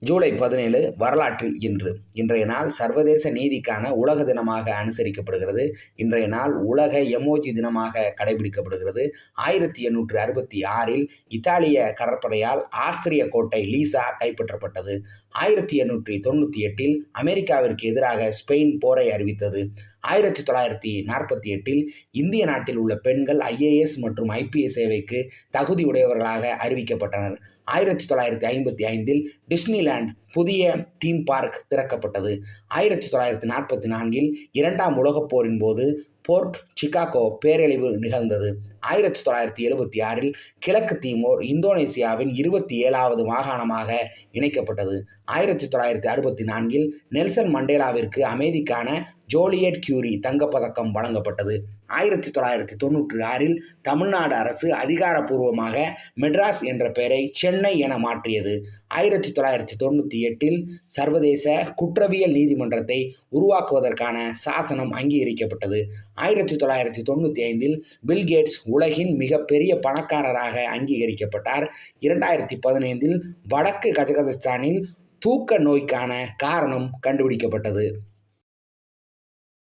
ஜூலை பதினேழு வரலாற்றில் இன்று. இன்றைய நாள் சர்வதேச நீதிக்கான உலக தினமாக அனுசரிக்கப்படுகிறது. இன்றைய நாள் உலக எமோஜி தினமாக கடைபிடிக்கப்படுகிறது. ஆயிரத்தி எண்ணூற்று அறுபத்தி ஆறில் இத்தாலிய கடற்படையால் ஆஸ்திரிய கோட்டை லீசா கைப்பற்றப்பட்டது. ஆயிரத்தி எண்ணூற்றி தொண்ணூற்றி எட்டில் அமெரிக்காவிற்கு எதிராக ஸ்பெயின் போரை அறிவித்தது. ஆயிரத்தி தொள்ளாயிரத்தி நாற்பத்தி எட்டில் இந்திய நாட்டில் உள்ள பெண்கள் ஐஏஎஸ் மற்றும் ஐபிஎஸ் சேவைக்கு தகுதி உடையவர்களாக அறிவிக்கப்பட்டனர். ஆயிரத்தி தொள்ளாயிரத்தி ஐம்பத்தி ஐந்தில் டிஸ்னிலேண்ட் புதிய தீம் பார்க் திறக்கப்பட்டது. ஆயிரத்தி தொள்ளாயிரத்தி நாற்பத்தி நான்கில் இரண்டாம் உலகப் போரின் போது போர்ட் சிகாகோ பேரழிவு நிகழ்ந்தது. ஆயிரத்தி தொள்ளாயிரத்தி எழுபத்தி ஆறில் கிழக்கு தீமோர் இந்தோனேசியாவின் இருபத்தி ஏழாவது மாகாணமாக இணைக்கப்பட்டது. ஆயிரத்தி தொள்ளாயிரத்தி அறுபத்தி நான்கில் நெல்சன் மண்டேலாவிற்கு அமைதிக்கான ஜோலியட் கியூரி தங்கப்பதக்கம் வழங்கப்பட்டது. ஆயிரத்தி தொள்ளாயிரத்தி தொண்ணூற்றி ஆறில் தமிழ்நாடு அரசு அதிகாரப்பூர்வமாக மெட்ராஸ் என்ற பெயரை சென்னை என மாற்றியது. ஆயிரத்தி தொள்ளாயிரத்தி தொண்ணூற்றி எட்டில் சர்வதேச குற்றவியல் நீதிமன்றத்தை உருவாக்குவதற்கான சாசனம் அங்கீகரிக்கப்பட்டது. ஆயிரத்தி தொள்ளாயிரத்தி தொண்ணூற்றி ஐந்தில் பில்கேட்ஸ் உலகின் மிகப்பெரிய பணக்காரராக அங்கீகரிக்கப்பட்டார். இரண்டாயிரத்தி பதினைந்தில் வடக்கு கஜகஸ்தானில் தூக்க நோய்க்கான காரணம் கண்டுபிடிக்கப்பட்டது.